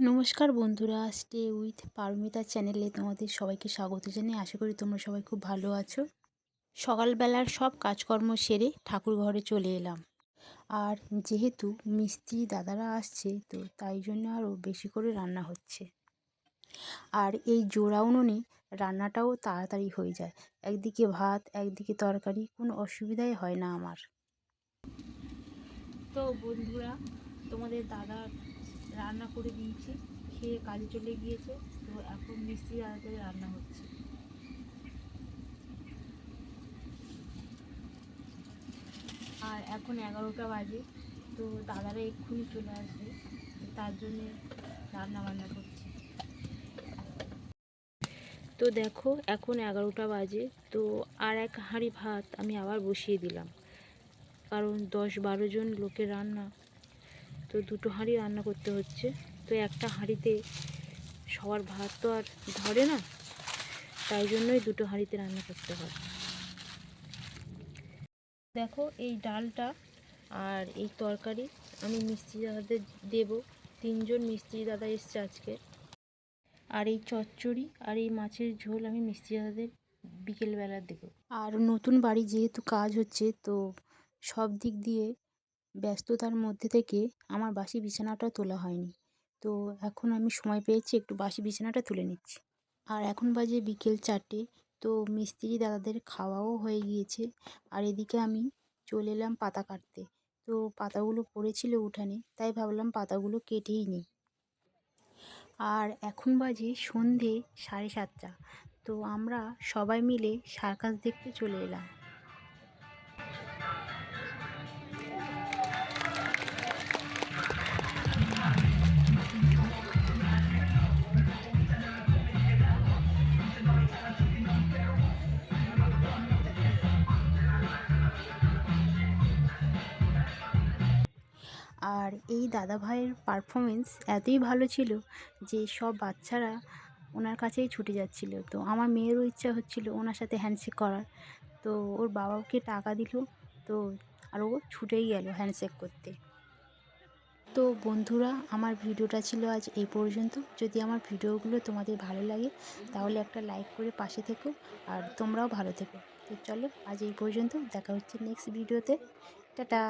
নমস্কার বন্ধুরা stay with Paromita চ্যানেলে তোমাদের সবাইকে স্বাগত জানিয়ে আশা করি তোমরা সবাই খুব ভালো আছো। সকালবেলার সব কাজকর্ম সেরে ঠাকুর ঘরে চলে এলাম। আর যেহেতু মিস্ত্রি দাদারা আসছে, তো তাই জন্য আরও বেশি করে রান্না হচ্ছে। আর এই জোড়া উনুনে রান্নাটাও তাড়াতাড়ি হয়ে যায়। একদিকে ভাত, একদিকে তরকারি, কোনো অসুবিধাই হয় না আমার। তো বন্ধুরা, তোমাদের দাদা রান্না করে দিয়েছি, খেয়ে কাজে চলে গিয়েছে, তো এখন মিস্ত্রি দাদাদের রান্না হচ্ছে। আর এখন এগারোটা বাজে, তো দাদারা এক্ষুনি চলে আসবে তার জন্যে রান্না বান্না করছি। তো দেখো, এখন এগারোটা বাজে, তো আর এক হাঁড়ি ভাত আমি আবার বসিয়ে দিলাম। কারণ দশ বারো জন লোকের রান্না। তো দুটো হাঁড়ি রান্না করতে হচ্ছে। তো একটা হাঁড়িতে সবার ভাত তো আর ধরে না, তাই জন্যই দুটো হাঁড়িতে রান্না করতে হয়। দেখো এই ডালটা আর এই তরকারি আমি মিস্ত্রি দাদাদের দেবো, তিনজন মিস্ত্রি দাদা এসছে আজকে। আর এই চচ্চড়ি আর এই মাছের ঝোল আমি মিস্ত্রি দাদাদের বিকেলবেলা দেবো। আর নতুন বাড়ি যেহেতু কাজ হচ্ছে, তো সব দিক দিয়ে ব্যস্ততার মধ্যে থেকে আমার বাসি বিছানাটা তোলা হয়নি। তো এখন আমি সময় পেয়েছি একটু বাসি বিছানাটা তুলে নিচ্ছি। আর এখন বাজে বিকেল চারটে, তো মিস্ত্রি দাদাদের খাওয়াও হয়ে গিয়েছে। আর এদিকে আমি চলে এলাম পাতা কাটতে। তো পাতাগুলো পড়েছিল উঠানে, তাই ভাবলাম পাতাগুলো কেটেই নিই। আর এখন বাজে সন্ধে সাড়ে সাতটা, তো আমরা সবাই মিলে সার্কাস দেখতে চলে এলাম। আর এই দাদা ভাইয়ের পারফরমেন্স এতই ভালো ছিল যে সব বাচ্চারা ওনার কাছেই ছুটে যাচ্ছিল। তো আমার মেয়েরও ইচ্ছা হচ্ছিল ওনার সাথে হ্যান্ডশেক করার। তো ওর বাবাকে টাকা দিল, তো আর ও ছুটেই গেল হ্যান্ডশেক করতে। তো বন্ধুরা, আমার ভিডিওটা ছিল আজ এই পর্যন্ত। যদি আমার ভিডিওগুলো তোমাদের ভালো লাগে, তাহলে একটা লাইক করে পাশে থেকো আর তোমরাও ভালো থেকো। তো চলো আজ এই পর্যন্ত, দেখা হচ্ছে নেক্সট ভিডিওতে টাটা!